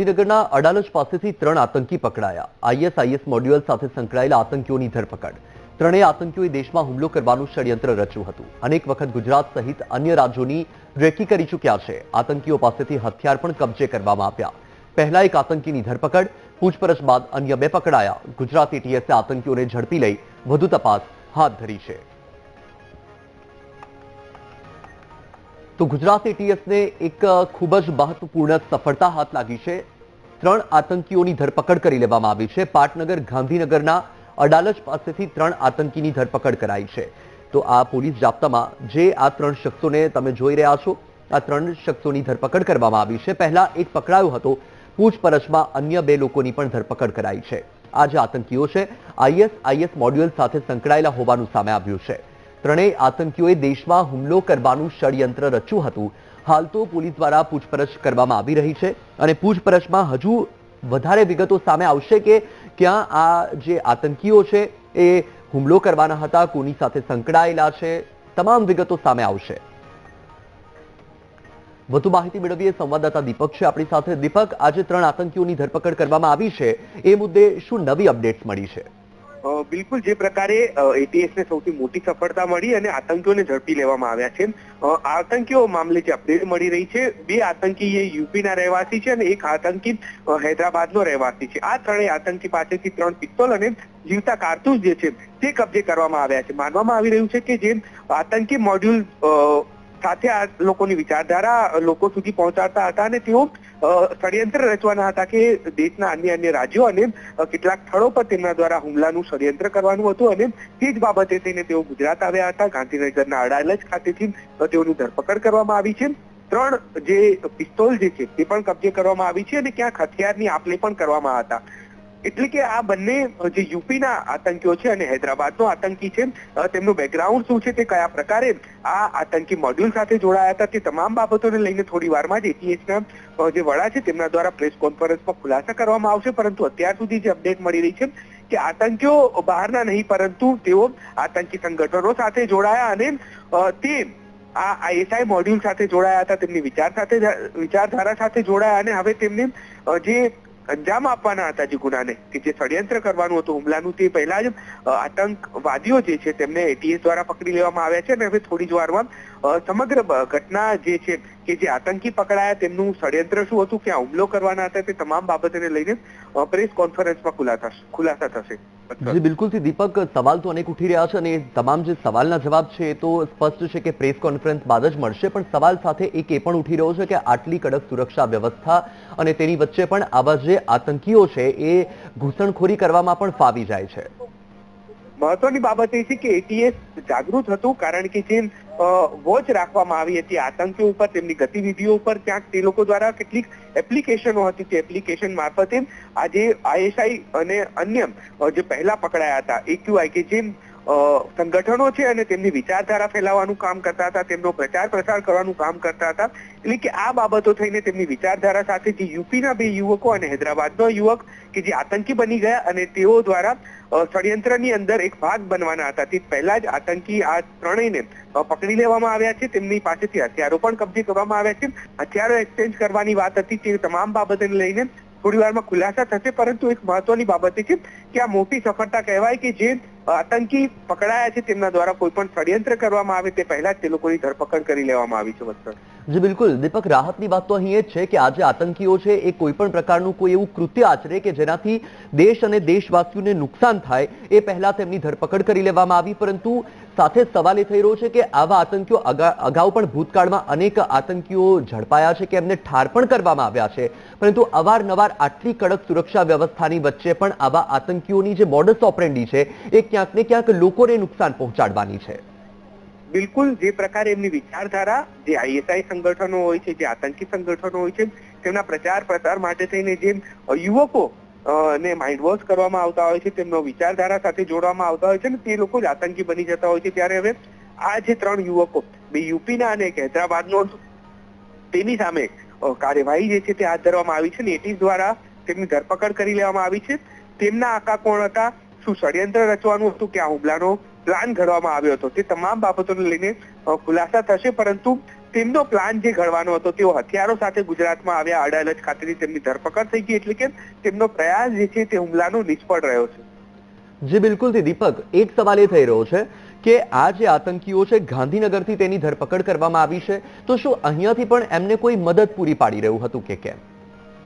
ગાંધીનગરના અડાલજ પાસેથી ત્રણ આતંકી પકડાયા. આઈએસઆઈએસ મોડ્યુલ સાથે સંકળાયેલા આતંકીઓની ધરપકડ. ત્રણેય આતંકીઓએ દેશમાં હુમલો કરવાનું ષડયંત્ર રચ્યું હતું. અનેક વખત ગુજરાત સહિત અન્ય રાજ્યોની રેકી કરી ચૂક્યા છે. આતંકીઓ પાસેથી હથિયાર પણ કબજે કરવામાં આપ્યા પહેલા એક આતંકીની ધરપકડ, પૂછપરછ બાદ અન્ય બે પકડાયા. ગુજરાત એટીએસે આતંકીઓને ઝડપી લઈ વધુ તપાસ હાથ ધરી છે. તો ગુજરાત એટીએસને એક ખૂબ જ મહત્વપૂર્ણ સફળતા હાથ લાગી છે. ત્રણ આતંકીઓની ધરપકડ કરી લેવામાં આવી છે. પાટનગર, ગાંધીનગરના અડાલજ પાસેથી ત્રણ આતંકીની ધરપકડ કરાઈ છે. તો આ પોલીસ જાપ્તામાં જે આ ત્રણ શખ્સોને તમે જોઈ રહ્યા છો, આ ત્રણ શખ્સોની ધરપકડ કરવામાં આવી છે. પહેલા એક પકડાયો હતો. પૂછપરછમાં અન્ય બે લોકોની પણ ધરપકડ કરાઈ છે. આ જે આતંકીઓ છે. આઈએસઆઈએસ મોડ્યુલ સાથે સંકળાયેલા હોવાનું સામે આવ્યું છે. ત્રણેય આતંકીઓએ દેશમાં હુમલો કરવાનું ષડયંત્ર રચ્યું હતું. હાલ તો પોલીસ દ્વારા પૂછપરછ કરવામાં આવી રહી છે અને પૂછપરછમાં હજુ વધારે વિગતો સામે આવશે કે ક્યાં આ જે આતંકીઓ છે એ હુમલો કરવાના હતા, કોની સાથે સંકળાયેલા છે, તમામ વિગતો સામે આવશે. વધુ માહિતી મેળવીએ, સંવાદદાતા દીપક છે આપણી સાથે. દીપક, આજે ત્રણ આતંકીઓની ધરપકડ કરવામાં આવી છે. એ મુદ્દે શું નવી અપડેટ્સ મળી છે? બિલકુલ જે પ્રકારે એટીએસ ને સૌથી મોટી સફળતા મળી અને આતંકીઓને ઝડપી લેવામાં આવ્યા છે. આતંકીઓ મામલે જે અપડેટ મળી રહી છે, બે આતંકી એ યુપીના રહેવાસી છે અને એક આતંકી હૈદરાબાદનો રહેવાસી છે. આ ત્રણેય આતંકી પાસેથી ત્રણ પિસ્તોલ અને જીવતા કારતૂસ જે છે, તે કબજે કરવામાં આવ્યા છે. માનવામાં આવી રહ્યું છે કે જે આતંકી મોડ્યુલ સાથે આ લોકોની વિચારધારા લોકો સુધી પહોંચાડતા હતા અને તેઓ ષડયંત્ર રચવાના હતા કે દેશના અન્ય અન્ય રાજ્યો અને કેટલાક સ્થળો પર તેમના દ્વારા હુમલાનું ષડયંત્ર કરવાનું હતું અને તે જ બાબતે થઈને તેઓ ગુજરાત આવ્યા હતા. ગાંધીનગરના અડાલજ ખાતેથી તેઓની ધરપકડ કરવામાં આવી છે. ત્રણ જે પિસ્તોલ જે છે તે પણ કબજે કરવામાં આવી છે અને ક્યાંક હથિયારની આપલે પણ કરવામાં હતા. એટલે કે આ બંને જે યુપીના આતંકીઓ છે અને હૈદરાબાદનો આતંકી છે તેમનું બેકગ્રાઉન્ડ શું છે, તે કયા પ્રકારે આ આતંકી મોડ્યુલ સાથે જોડાયા હતા, તે તમામ બાબતોને લઈને થોડી વારમાં જ એટીએસના જે વડા છે, તેમના દ્વારા પ્રેસ કોન્ફરન્સમાં ખુલાસા કરવામાં આવશે, પરંતુ અત્યાર સુધી જે અપડેટ મળી રહી છે કે આતંકીઓ બહારના નહીં, પરંતુ તેઓ આતંકી સંગઠનો સાથે જોડાયા અને તે આ આઈએસઆઈ મોડ્યુલ સાથે જોડાયા હતા, તેમની વિચાર સાથે, વિચારધારા સાથે જોડાયા અને હવે તેમને જે અંજામ આપવાના હતા જે ગુનાને કે જે ષડયંત્ર કરવાનું હતું હુમલાનું તે પહેલા જ આતંકવાદીઓ જે છે તેમને એટીએસ દ્વારા પકડી લેવામાં આવ્યા છે અને હવે થોડી જ વારમાં સમગ્ર ઘટના જે છે કે જે આતંકી પકડાયા તેમનું ષડયંત્ર શું હતું, ક્યાં હુમલો કરવાના હતા તે તમામ બાબતોને લઈને પ્રેસ કોન્ફરન્સમાં ખુલાસા થશે. જી બિલકુલથી દીપક સવાલ તો અનેક ઉઠી રહ્યા છે અને તમામ જે સવાલના જવાબ છે એ તો સ્પષ્ટ છે કે પ્રેસ કોન્ફરન્સ બાદ જ મળશે પણ સવાલ સાથે એક એ પણ ઉઠી રહ્યો છે કે આટલી કડક સુરક્ષા વ્યવસ્થા અને તેની વચ્ચે પણ આવા જે આતંકીઓ છે એ ઘૂસણખોરી કરવામાં પણ ફાવી જાય છે. મહત્વની બાબત એ છે કે એટીએસ જાગૃત હતું કારણ કે જે વોચ રાખવામાં આવી હતી. આતંકીઓ ઉપર તેમની ગતિવિધિઓ ઉપર ક્યાંક તે લોકો દ્વારા કેટલીક એપ્લિકેશનો હતી તે એપ્લિકેશન મારફતે આજે આઈએસઆઈ અને અન્ય જે પહેલા પકડાયા હતા એક્યુઆઈ કે જે અ, સંગઠનો છે અને તેમની વિચારધારા ફેલાવવાનું કામ કરતા હતા, તેમનો પ્રચાર પ્રસાર કરવાનું કામ કરતા હતા. એટલે કે આ બાબતો થઈને તેમની વિચારધારા સાથે જે યુપીના બે યુવકો અને હૈદરાબાદનો યુવક કે જે આતંકી બની ગયા અને તેઓ દ્વારા ષડયંત્રની અંદર એક ભાગ બનવાના હતા. તે પહેલા જ આતંકી આ ત્રણેયને પકડી લેવામાં આવ્યા છે. તેમની પાસેથી હથિયારો પણ કબજે કરવામાં આવ્યા છે. હથિયારો એક્સચેન્જ કરવાની વાત હતી. તે તમામ બાબતોને લઈને થોડી વારમાં ખુલાસા થશે. પરંતુ એક મહત્વની બાબત છે કે આ મોટી સફળતા કહેવાય કે જે આતંકી પકડાયા છે તેમના દ્વારા કોઈ પણ ષડયંત્ર કરવામાં આવે તે પહેલા જ તે લોકોની ધરપકડ કરી લેવામાં આવી છે વસ્ત્ર જી, બિલકુલ. દીપક, રાહતની વાત તો અહીં એ છે કે આજે આતંકીઓ છે એ કોઈ પણ પ્રકારનું કોઈ એવું કૃત્ય આચરે કે જેનાથી દેશ અને દેશવાસીઓને નુકસાન થાય એ પહેલા તેમની ધરપકડ કરી લેવામાં આવી, પરંતુ સાથે સવાલ એ થઈ રહ્યો છે કે આવા આતંકીઓ અગા- અગાઉ પણ ભૂતકાળમાં અનેક આતંકીઓ ઝડપાયા છે કે એમને ઠાર પણ કરવામાં આવ્યા છે. પરંતુ અવારનવાર આટલી કડક સુરક્ષા વ્યવસ્થાની વચ્ચે પણ આવા આતંકીઓની જે મોડસ ઓપરેન્ડી છે, એ ક્યાંક ને ક્યાંક લોકોને નુકસાન પહોંચાડવાની છે. બિલકુલ, જે પ્રકારે એમની વિચારધારા, જે આઈએસઆઈ સંગઠનો હોય છે, જે આતંકી સંગઠનો હોય છે, તેમના પ્રચાર પ્રસાર માટે થઈને જે યુવકો ને માઇન્ડ વોશ કરવામાં આવતા હોય છે, તેમનો વિચારધારા સાથે જોડવામાં આવતા હોય છે ને તે લોકો જ આતંકી બની જતા હોય છે. ત્યારે હવે આ જે ત્રણ યુવકો, બે યુપીના અને એક હૈદરાબાદનો, તેની સામે કાર્યવાહી જે છે તે હાથ ધરવામાં આવી છે ને એટીસ દ્વારા તેમની ધરપકડ કરી લેવામાં આવી છે. તેમના આકા કોણ હતા, શું ષડયંત્ર રચવાનું હતું કે આ હુમલાનો પ્લાન ઘડવામાં આવ્યો હતો, તે તમામ બાબતોને લઈને ખુલાસા થશે. પરંતુ તેમનો પ્લાન જે ઘડવાનો હતો તેઓ હથિયારો સાથે ગુજરાતમાં આવ્યા અડાલજ ખાતેની તેમની ધરપકડ થઈ ગઈ એટલે કે તેમનો પ્રયાસ જે છે તે હુમલાનો નિષ્ફળ રહ્યો છે. જી બિલકુલથી દીપક એક સવાલ એ થઈ રહ્યો છે કે આ જે આતંકીઓ છે ગાંધીનગરથી તેની ધરપકડ કરવામાં આવી છે તો શું અહીંયાથી પણ એમને કોઈ મદદ પૂરી પાડી રહ્યું હતું કે કેમ?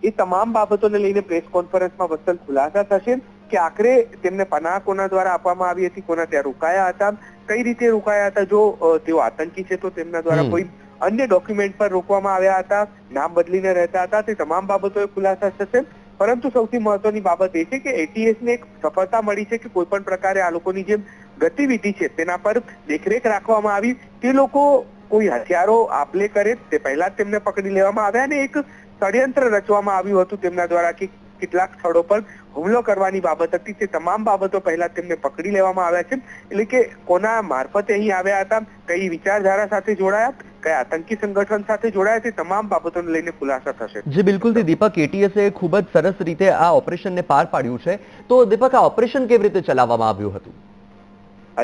એ તમામ બાબતોને લઈને પ્રેસ કોન્ફરન્સમાં વત્સલ ખુલાસા થશે કે આખરે તેમને પનાહ કોના દ્વારા આપવામાં આવી હતી કોના ત્યાં રોકાયા હતા કઈ રીતે રોકાયા હતા જો તેઓ આતંકી છે તો તેમના દ્વારા કોઈ અન્ય ડોક્યુમેન્ટ પર રોકવામાં આવ્યા હતા, નામ બદલીને રહેતા હતા, તે તમામ બાબતોએ ખુલાસા થશે. પરંતુ સૌથી મહત્વની બાબત એ છે કે એટીએસને એક સફળતા મળી છે કે કોઈ પણ પ્રકારે આ લોકોની જે ગતિવિધિ છે, તેના પર દેખરેખ રાખવામાં આવી. તે લોકો કોઈ હથિયારો આપલે કરે, તે પહેલા જ તેમને પકડી લેવામાં આવ્યા અને એક ષડયંત્ર રચવામાં આવ્યું હતું તેમના દ્વારા કે કેટલાક સ્થળો પર હુમલો કરવાની બાબત હતી. તે તમામ બાબતો પહેલા તેમને પકડી લેવામાં આવ્યા છે. એટલે કે કોના મારફતે અહીં આવ્યા હતા, કઈ વિચારધારા સાથે જોડાયા? કયા આતંકી સંગઠન સાથે જોડાયા છે તમામ બાબતોને લઈને ખુલાસા થશે. જી બિલકુલથી દીપક એટીએસે ખૂબ જ સરસ રીતે આ ઓપરેશનને પાર પાડ્યું છે. તો દીપક આ ઓપરેશન કેવી રીતે ચલાવવામાં આવ્યું હતું?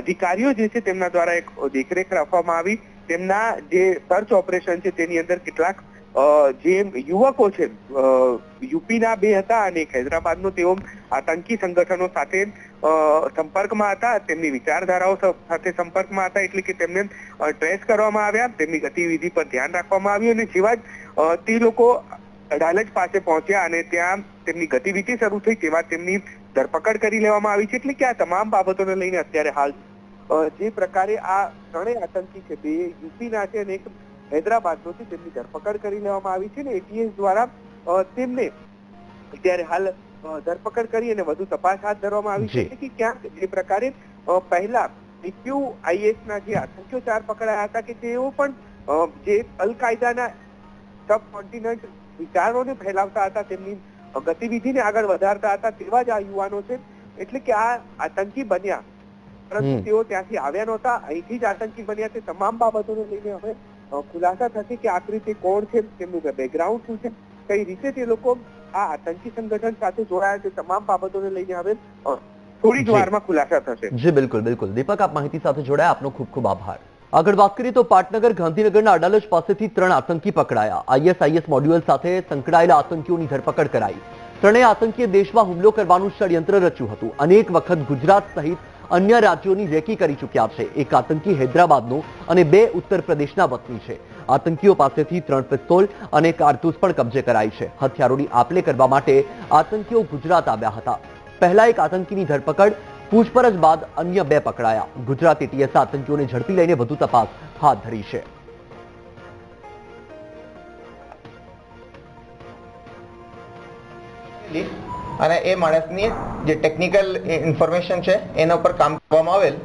અધિકારીઓ જે છે તેમના દ્વારા એક દેખરેખ રાખવામાં આવી. તેમના જે સર્ચ ઓપરેશન છે તેની અંદર કેટલાક જે યુવકો છે યુપીના બે હતા અને એક હૈદરાબાદનો તેઓ આતંકી સંગઠનો સાથે સંપર્કમાં હતા. તેમની વિચારધારાઓ સાથે સંપર્કમાં હતા એટલે કે તેમને ટ્રેસ કરવામાં આવ્યા. તેમની ગતિવિધિ પર ધ્યાન રાખવામાં આવ્યું અને જેવા જ તે લોકો અડાલજ પાસે પહોંચ્યા અને ત્યાં તેમની ગતિવિધિ શરૂ થઈ તેવા તેમની ધરપકડ કરી લેવામાં આવી છે. એટલે કે આ તમામ બાબતોને લઈને અત્યારે હાલ જે પ્રકારે આ ત્રણેય આતંકી છે બે યુપીના છે અને એક હૈદરાબાદનો છે તેમની ધરપકડ કરી લેવામાં આવી છે અને એટીએસ દ્વારા તેમને અત્યારે હાલ ધરપકડ કરી અને વધુ તપાસ હાથ ધરવામાં આવી છે કે ક્યાંક જે પ્રકારે પહેલા ડીક્યુ આઈએસ ના જે આતંકીઓ ચાર પકડાયા હતા કે તેઓ પણ જે અલ કાયદાના સબ કોન્ટિનેન્ટ વિચારોને ફેલાવતા હતા તેમની ગતિવિધિને આગળ વધારતા હતા તેવા જ આ યુવાનો છે. એટલે કે આ આતંકી બન્યા. પરંતુ તેઓ ત્યાંથી આવ્યા નહોતા. અહીંથી જ આતંકી બન્યા તે તમામ બાબતોને લઈને હવે ખુલાસા થશે કે આખરી તે કોણ છે તેમનું બેકગ્રાઉન્ડ શું છે? કઈ રીતે તે લોકો આ આતંકી સંગઠન સાથે જોડાયા છે? તમામ બાબતોને લઈને હવે થોડી જ. વારમાં ખુલાસા થશે. જી બિલકુલ બિલકુલ. દીપક આપ માહિતી સાથે જોડાયા. આપનો ખૂબ ખૂબ આભાર. આગળ વાત કરીએ તો પાટનગર ગાંધીનગરના અડાલજ પાસેથી ત્રણ આતંકી પકડાયા. આઈએસઆઈએસ મોડ્યુલ સાથે સંકળાયેલા આતંકીઓની ધરપકડ કરાઈ. ત્રણેય આતંકીએ દેશમાં હુમલો કરવાનું ષડયંત્ર રચ્યું હતું. અનેક વખત ગુજરાત સહિત અન્ય રાજ્યોની રેકી કરી ચૂક્યા છે. એક આતંકી હૈદરાબાદનો અને બે ઉત્તર પ્રદેશના વતની છે. આતંકીઓ પાસેથી ત્રણ પિસ્તોલ અને કારતૂસ પણ કબજે કરાઈ છે. હથિયારોની આપલે કરવા માટે આતંકીઓ ગુજરાત આવ્યા હતા. પહેલા એક આતંકીની ધરપકડ, પૂછપરછ બાદ અન્ય બે પકડાયા. ગુજરાત એટીએસ આતંકીઓને ઝડપી લઈને વધુ તપાસ હાથ ધરી છે. લી. અને એ માણસની જે ટેકનિકલ ઇન્ફોર્મેશન છે, એના ઉપર કામ કરવામાં આવેલ,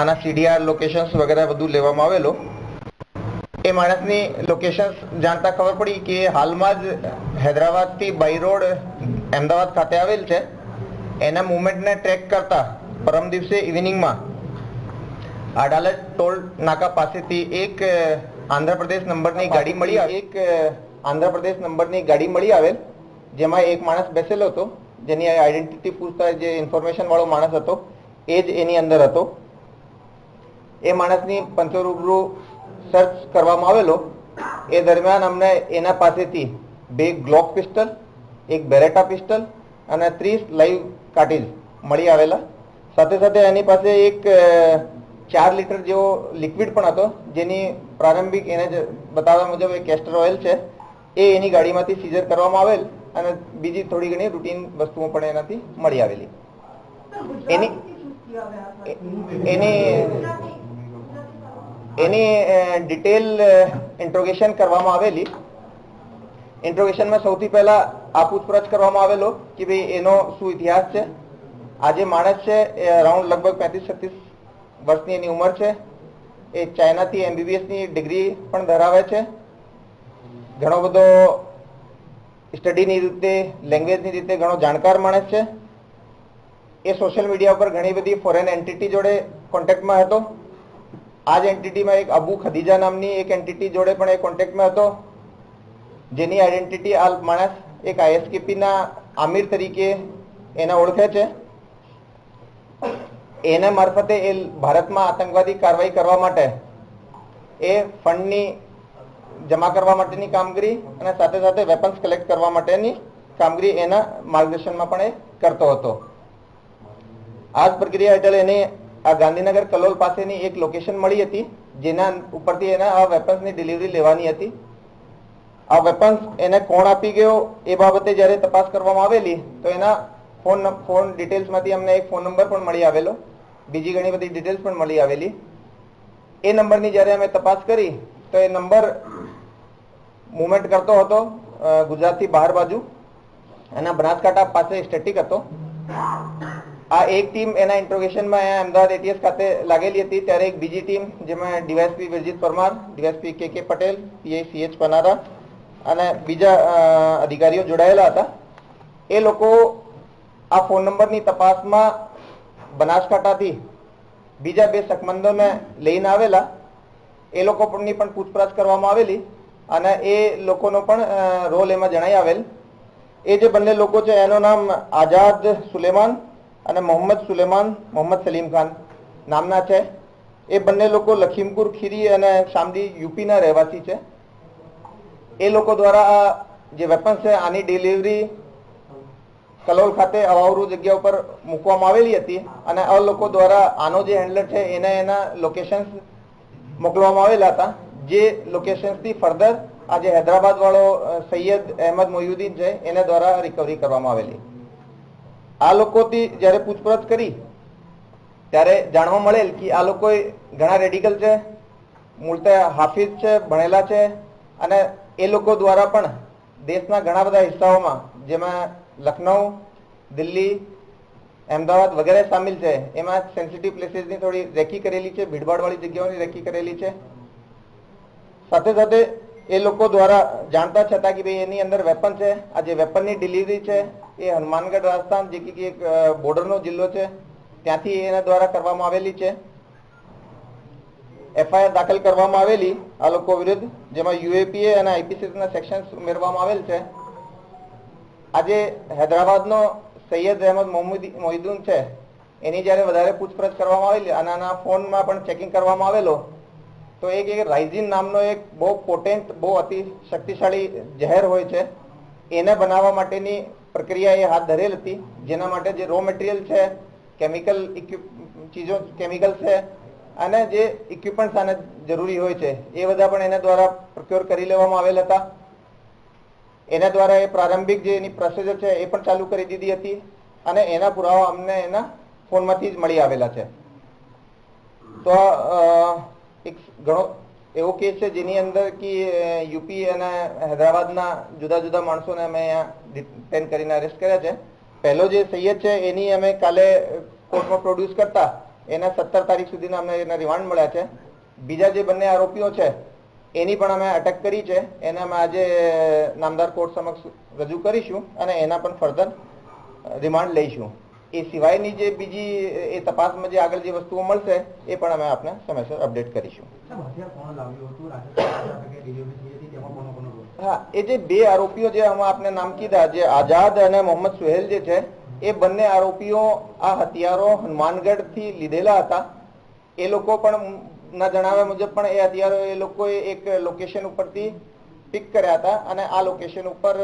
આના સીડીઆર લોકેશન્સ વગેરે બધું લેવામાં આવેલો. એ માણસની લોકેશન્સ જાણતા ખબર પડી કે હાલમાં જ હૈદરાબાદથી બાય રોડ અમદાવાદ ખાતે આવેલ છે. એના મુવમેન્ટને ટ્રેક કરતા પરમ દિવસે ઇવનિંગમાં અડાલજ ટોલ નાકા પાસેથી એક આંધ્રપ્રદેશ નંબરની ગાડી મળી એક આંધ્રપ્રદેશ નંબરની ગાડી મળી આવેલ, જેમાં એક માણસ બેસેલો હતો. જેની આઈડેન્ટિટી પૂછતા જે ઇન્ફોર્મેશન વાળો માણસ હતો, એ જ એની અંદર હતો. એ માણસની પંચો રૂબરૂ સર્ચ કરવામાં આવેલો, એ દરમિયાન અમને એના પાસેથી બે ગ્લોક પિસ્ટલ એક બેરેટા પિસ્ટલ અને ત્રીસ લાઈવ કાર્ટીજ મળી આવેલા. સાથે સાથે એની પાસે એક ચાર લીટર જેવો લિક્વિડ પણ હતો, જેની પ્રારંભિક એને જ બતાવ્યા મુજબ એક કેસ્ટર ઓઇલ છે, એ એની ગાડીમાંથી સીઝર કરવામાં આવેલ. અને બીજી થોડી ઘણી રૂટીન વસ્તુઓ પણ એનાથી મળી આવેલી. એની એની એની ડિટેલ ઇન્ટ્રોગેશન કરવામાં આવેલી. ઇન્ટ્રોગેશનમાં સૌથી પહેલા આ પૂછપરછ કરવામાં આવેલો કે ભાઈ એનો શું ઇતિહાસ છે? આજે માણસ છે, એ અરાઉન્ડ લગભગ પેંત્રીસ છત્રીસ વર્ષની એની ઉંમર છે. એ ચાઇનાથી એમબીબીએસની ડિગ્રી પણ ધરાવે છે. ઘણો બધો સ્ટડીની રીતે લેંગ્વેજની રીતે ઘણો જાણકાર માણસ છે. એ સોશિયલ મીડિયા ઉપર ઘણી બધી ફોરેન એન્ટિટી જોડે કોન્ટેક્ટમાં હતો. આ જ એન્ટિટીમાં એક અબુ ખદીજા નામની એક એન્ટિટી જોડે પણ એ કોન્ટેક્ટમાં હતો. જેની આઈડેન્ટિટી આ માણસ એક આઈએસકેપીના આમિર તરીકે એને ઓળખે છે. એના મારફતે એ ભારતમાં આતંકવાદી કારવાઈ કરવા માટે એ ફંડની જમા કરવા માટેની કામગીરી અને સાથે સાથે વેપન્સ કલેક્ટ કરવા માટેની કામગીરી એના માર્ગદર્શનમાં પણ એ કરતો હતો. આ પ્રક્રિયા હેઠળ એને આ ગાંધીનગર કલોલ પાસેની એક લોકેશન મળી હતી, જેના ઉપરથી એને આ વેપન્સની ડિલિવરી લેવાની હતી. આ વેપન્સ એને કોણ આપી ગયો એ બાબતે જ્યારે તપાસ કરવામાં આવેલી, તો એના ફોન ફોન ડિટેલ્સમાંથી અમને એક ફોન નંબર પણ મળી આવેલો. બીજી ઘણી બધી ડિટેલ્સ પણ મળી આવેલી. એ નંબરની જ્યારે અમે તપાસ કરી, તો એ નંબર મુવમેન્ટ કરતો હતો ગુજરાતથી બહાર બાજુ. એના બનાસકાંઠા પાસે સ્ટેટિક હતો. આ એક ટીમ એના ઇન્ટ્રોગેશનમાં અહીંયા અમદાવાદ એટીએસ ખાતે લાગેલી હતી. ત્યારે એક બીજી ટીમ જેમાં ડીવાયસપી વિરજીત પરમાર ડીવાયસપી કે કે પટેલ પીઆઈ સીએચ પનારા અને બીજા અધિકારીઓ જોડાયેલા હતા. એ લોકો આ ફોન નંબરની તપાસમાં બનાસકાંઠાથી બીજા બે શકમંદોને લઈને આવેલા. એ લોકો પણ પૂછપરછ કરવામાં આવેલી. અને એ લોકોનો પણ રોલ એમાં જણાઈ આવેલ. એ જે બંને લોકો છે, એનું નામ આઝાદ સુલેમાન અને મોહમ્મદ સુલેમાન, મોહમ્મદ સલીમ ખાન નામના છે. એ બંને લોકો લખીમપુર ખીરી અને શામદી યુપીના રહેવાસી છે. એ લોકો દ્વારા જે વેપન્સ છે, આની ડિલિવરી કલોલ ખાતે અવાવરૂ જગ્યા ઉપર મૂકવામાં આવેલી હતી અને આ લોકો દ્વારા આનો જે હેન્ડલર છે, એને એના લોકેશન્સ મોકલવામાં આવેલા હતા. જે લોકેશન્સથી ફર્ધર આજે હૈદરાબાદ વાળો સૈયદ અહેમદ મોયુદ્દીન છે, એને દ્વારા રિકવરી કરવામાં આવેલી. આ લોકોથી જ્યારે પૂછપરછ કરી, ત્યારે જાણવા મળેલ કે આ લોકો ઘણા રેડિકલ છે મૂળતે હાફિઝ છે, ભણેલા છે, અને એ લોકો દ્વારા પણ દેશના ઘણા બધા હિસ્સાઓમાં, જેમાં લખનઉ, દિલ્હી, અમદાવાદ વગેરે સામેલ છે, એમાં સેન્સિટિવ પ્લેસીસની થોડી રેકી કરેલી છે, ભીડભાડવાળી જગ્યાઓની રેકી કરેલી છે. સાથે સાથે એ લોકો દ્વારા જાણતા છતાં કે ભાઈ એની અંદર વેપન છે. આ જે વેપનની ડિલિવરી છે, એ હનુમાનગઢ રાજસ્થાન જે કે એક બોર્ડરનો જિલ્લો છે, ત્યાંથી એના દ્વારા કરવામાં આવેલી છે. એફઆઈઆર દાખલ કરવામાં આવેલી આ લોકો વિરુદ્ધ, જેમાં યુએપીએ અને આઈપીસી સેક્શન્સ ઉમેરવામાં આવેલ છે. આજે હૈદરાબાદનો સૈયદ અહેમદ મોહિદ્દીન છે. એની જ્યારે વધારે પૂછપરછ કરવામાં આવેલી અને આના ફોનમાં પણ ચેકિંગ કરવામાં આવેલો. તો એક એક રાઇઝિન નામનો એક બહુ પોટેન્ટ બહુ અતિ શક્તિશાળી ઝેર હોય છે. એને બનાવવા માટેની પ્રક્રિયા એ હાથ ધરેલ હતી. જેના માટે જે રો મટીરિયલ છે કેમિકલ ચીજો કેમિકલ છે, અને જે ઇક્વિપમેન્ટ્સ આને જરૂરી હોય છે, એ બધા પણ એના દ્વારા પ્રોક્યોર કરી લેવામાં આવેલ હતા. એના દ્વારા એ પ્રારંભિક જે એની પ્રોસેસર છે, એ પણ ચાલુ કરી દીધી હતી. અને એના પુરાવા અમને એના ફોનમાંથી જ મળી આવેલા છે. તો એક ઘણો એવો કેસ છે જેની અંદર કે યુપી અને હૈદરાબાદના જુદા જુદા માણસોને અમે અહીંયા ડિટેન કરીને અરેસ્ટ કર્યા છે. પહેલો જે સૈયદ છે એની અમે કાલે કોર્ટમાં પ્રોડ્યુસ કરતા. એના સત્તર તારીખ સુધીના અમને એના રિમાન્ડ મળ્યા છે. બીજા જે બંને આરોપીઓ છે, એની પણ અમે અટક કરી છે. એને અમે આજે નામદાર કોર્ટ સમક્ષ રજૂ કરીશું અને એના પણ ફર્ધર રિમાન્ડ લઈશું. એ સિવાયની જે બીજી એ તપાસમાં જે આગળ જે વસ્તુઓ મળશે એ પણ અમે આપને સમયસર અપડેટ કરીશું. હા એ જે બે આરોપીઓ જે અમે આપને નામ કીધા જે આઝાદ અને મોહમ્મદ સુહેલ જે છે એ બંને આરોપીઓ આ હથિયારો હનુમાનગઢથી લીધેલા હતા. એ લોકો પણ ના જણાવ્યા મુજબ પણ એ હથિયારો એ લોકોએ એક લોકેશન ઉપરથી પિક કર્યા હતા અને આ લોકેશન ઉપર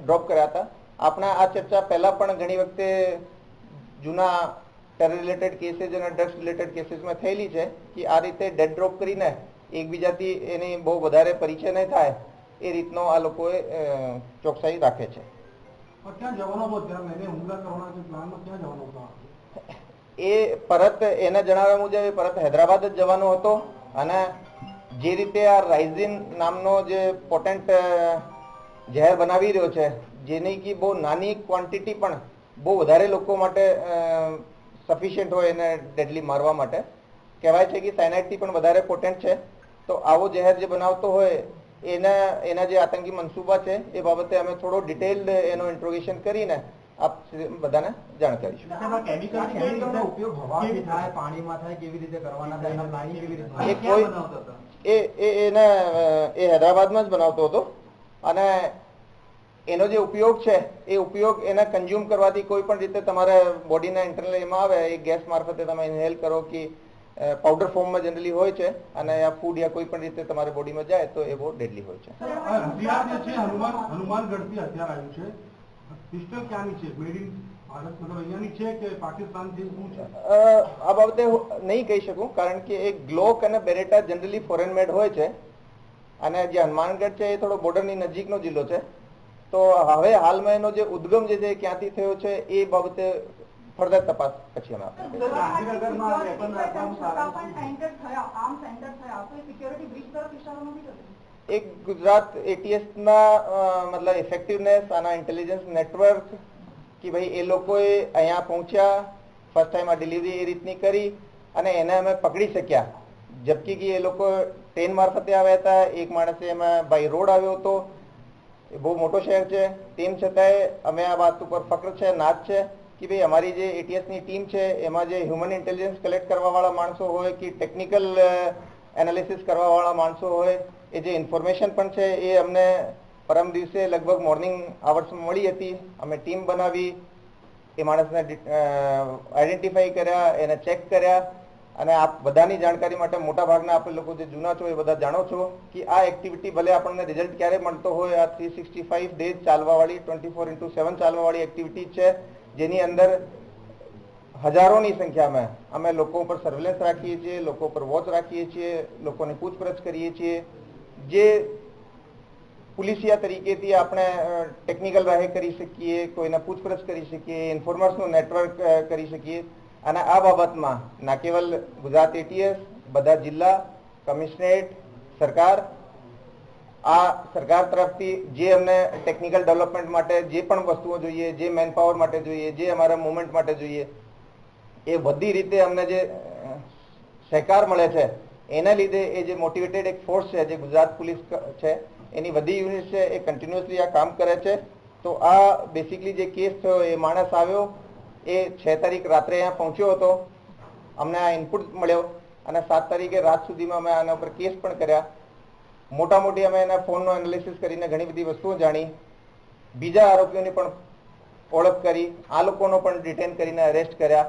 ડ્રોપ કર્યા હતા. આપણા આ ચર્ચા પહેલા પણ ઘણી વખતે જૂના ટેરર રિલેટેડ કેસીસ અને ડ્રગ્સ રિલેટેડ કેસીસમાં થયેલી છે કે આ રીતે ડેડ ડ્રોપ કરીને એકબીજાથી એની બહુ વધારે પરિચય નહીં થાય એ રીતનો આ લોકોએ ચોકસાઈ રાખે છે. એ પરત એને જણાવ્યા મુજબ એ પરત હૈદરાબાદ જ જવાનો હતો અને જે રીતે આ રાઇઝિન નામનો જે પોટેન્ટ ઝેર બનાવી રહ્યો છે જેની કે બહુ નાની ક્વોન્ટિટી પણ બહુ વધારે લોકો માટે સફિશિયન્ટ હોય એને ડેડલી મારવા માટે. કહેવાય છે કે સાયનાઇડથી પણ વધારે પોટેન્ટ છે. તો આવો જહેર જે બનાવતો હોય એના એના જે આતંકી મનસૂબા છે એ બાબતે અમે થોડો ડિટેલ્ડ એનો ઇન્ટ્રોગેશન કરીને આપ બધાને જાણ કરીશું કેમિકલ કેવી રીતે ઉપયોગ હવાથી થાય પાણીમાં થાય કેવી રીતે કરવાના થાય એના પ્લાનિંગ કેવી રીતે એ એ એ એને એ હૈદરાબાદમાં જ બનાવતો હતો. અને એનો જે ઉપયોગ છે એ ઉપયોગ એના કન્ઝ્યુમ કરવાથી કોઈ પણ રીતે તમારે બોડીના ઇન્ટરનલ એમાં આવે એ ગેસ મારફતે તમે ઇન્હેલ કરો કે પાવડર ફોર્મમાં જનરલી હોય છે અને આ ફૂડ યા કોઈ પણ રીતે તમારે બોડીમાં જાય તો એ બહુ ડેડલી હોય છે. આ હથિયાર જે છે હનુમાન હનુમાનગઢથી હથિયાર આવ્યું છે. પિસ્ટલ ક્યાંની છે? મેડ ઇન ભારત મતલબ અહીંયાની છે કે પાકિસ્તાનથી શું છે? અ, આ બાબતે નહીં કહી શકું કારણ કે એ ગ્લોક અને બેરેટા જનરલી ફોરેન મેડ હોય છે. અને જે હનુમાનગઢ છે એ થોડો બોર્ડરની નજીકનો જિલ્લો છે. તો હવે હાલમાં એનો જે ઉદ્ગમ જે છે ક્યાંથી થયો છે એ બાબતે ફર્ધર તપાસ પછી અમે એક ગુજરાત એટીએસ ના મતલબ ઇફેક્ટિવનેસ આના ઇન્ટેલિજન્સ નેટવર્ક કે ભાઈ એ લોકોએ અહીંયા પહોંચ્યા ફર્સ્ટ ટાઈમ આ ડિલિવરી એ રીતની કરી અને એને અમે પકડી શક્યા. જબકી કે એ લોકો ટ્રેન મારફતે આવ્યા હતા એક માણસે એમાં બાય રોડ આવ્યો હતો એ બહુ મોટો શહેર છે. તેમ છતાંય અમે આ વાત ઉપર ફક્ર છે નાચ છે કે ભાઈ અમારી જે એટીએસની ટીમ છે, એમાં જે હ્યુમન ઇન્ટેલિજન્સ કલેક્ટ કરવાવાળા માણસો હોય કે ટેકનિકલ એનાલિસિસ કરવાવાળા માણસો હોય, એ જે ઇન્ફોર્મેશન પણ છે એ અમને પરમ દિવસે લગભગ મોર્નિંગ આવર્સમાં મળી હતી. અમે ટીમ બનાવી, એ માણસને આઈડેન્ટિફાઈ કર્યા, એને ચેક કર્યા અને આપ બધાની જાણકારી માટે મોટા ભાગના આપણે લોકો જે જૂના છો એ બધા જાણો છો કે આ એક્ટિવિટી ભલે આપણને રિઝલ્ટ ક્યારે મળતો હોય, આ થ્રી સિક્સટી ફાઈવ ડેઝ ચાલવાવાળી ટ્વેન્ટી ફોર ઇન્ટુ સેવન ચાલવાવાળી એક્ટિવિટી છે. જેની અંદર હજારોની સંખ્યામાં અમે લોકો ઉપર સર્વેલન્સ રાખીએ છીએ, લોકો ઉપર વોચ રાખીએ છીએ, લોકોની પૂછપરછ કરીએ છીએ. જે પોલીસિયા તરીકેથી આપણે ટેકનિકલ રાહે કરી શકીએ, કોઈને પૂછપરછ કરી શકીએ ઇન્ફોર્મર્સનું નેટવર્ક કરી શકીએ. અને આ બાબતમાં ના કેવલ ગુજરાત એટીએસ બધા જિલ્લા કમિશનરેટ, સરકાર, આ સરકાર તરફથી જે અમને ટેકનિકલ ડેવલપમેન્ટ માટે જે પણ વસ્તુઓ જોઈએ, જે મેનપાવર માટે જોઈએ, જે અમારા મુવમેન્ટ માટે જોઈએ, એ બધી રીતે અમને જે સહકાર મળે છે, એના લીધે એ જે મોટિવેટેડ એક ફોર્સ છે, જે ગુજરાત પોલીસ છે, એની બધી યુનિટ છે, એ કન્ટિન્યુઅસલી આ કામ કરે છે. તો આ બેસિકલી જે કેસ થયો, એ માણસ આવ્યો એ છ તારીખ રાત્રે અહીંયા પહોંચ્યો હતો. અમને આ ઇનપુટ મળ્યો અને સાત તારીખે રાત સુધીમાં અમે આના ઉપર કેસ પણ કર્યા. મોટા મોટી અમે એના ફોનનો એનાલિસિસ કરીને ઘણી બધી વસ્તુઓ જાણી. બીજા આરોપીઓની પણ ઓળખ કરી. આ લોકોનો પણ ડિટેન કરીને અરેસ્ટ કર્યા.